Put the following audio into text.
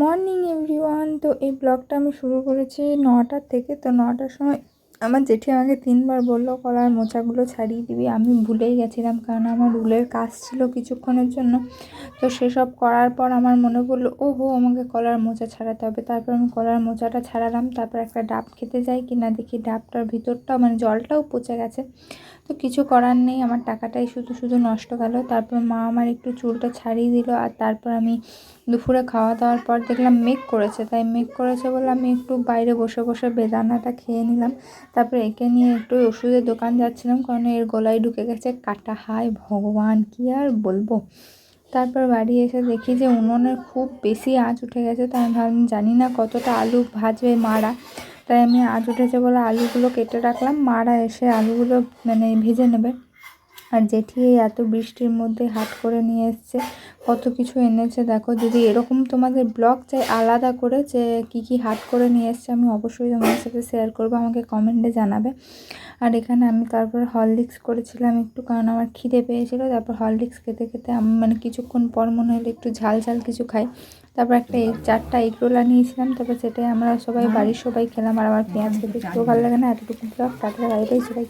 Morning, everyone. তো এই ব্লগটা আমি শুরু করেছি নটার থেকে। তো নটার সময় আমার জেঠি আমাকে তিনবার বলল, কলার মোচাগুলো ছাড়িয়ে দিবি। আমি ভুলেই গেছিলাম, কারণ আমার রুলের কাজ ছিল কিছুক্ষণের জন্য। তো সেসব করার পর আমার মনে পড়ল ও হো আমাকে কলার মোচা ছাড়াতে হবে। তারপর আমি কলার মোচাটা ছাড়ালাম, তারপর একটা ডাব খেতে যাই কিনা দেখি ডাবটার ভিতরটা মানে জলটাও পচে গেছে। তো কিছু করার নেই, আমার টাকাটাই শুধু শুধু নষ্ট গেল। তারপর মা আমার একটু চুলটা ছাড়িয়ে দিল, আর তারপর আমি দুপুরে খাওয়া দাওয়ার পর দেখলাম মেঘ করেছে, তাই মেঘ করেছে বলে আমি একটু বাইরে বসে বসে বেদানাটা খেয়ে নিলাম। তারপরে একে নিয়ে একটু ওষুধের দোকান যাচ্ছিলাম, কারণ এর গলায় ঢুকে গেছে কাটা। হায় ভগবান, কি আর বলব? তারপর বাড়ি এসে দেখি যে উনুনের খুব বেশি আঁচ উঠে গেছে, তাই আমি জানি না কতটা আলু ভাজবে মারা। তাই আমি আঁচ উঠেছে বলে আলুগুলো কেটে রাখলাম, মারা এসে আলুগুলো মানে ভেজে নেবে। আর জেঠি এই এত বৃষ্টির মধ্যে হাট করে নিয়ে এসছে। কত কিছু এনেছে দেখো। যদি এরকম তোমাদের ব্লগ চাই আলাদা করে যে কি কি হাট করে নিয়ে এসছে, আমি অবশ্যই তোমাদের সাথে শেয়ার করব। আমাকে কমেন্টে জানাবে। আর এখানে আমি তারপর হরলিক্স করেছিলাম একটু, কারণ আমার খিদে পেয়েছিল। তারপর হরলিক্স খেতে খেতে আমি মানে কিছুক্ষণ পর মনে হলো একটু ঝাল ঝাল কিছু খাই। তারপর একটা এগ, চারটা এগরোলা নিয়েছিলাম তারপর সেটাই আমরা সবাই, বাড়ির সবাই খেলাম। আর আমার পেঁয়াজ খেতে একটু ভালো লাগে না। এতটুকু ব্লগ টাটা বাইরে সবাই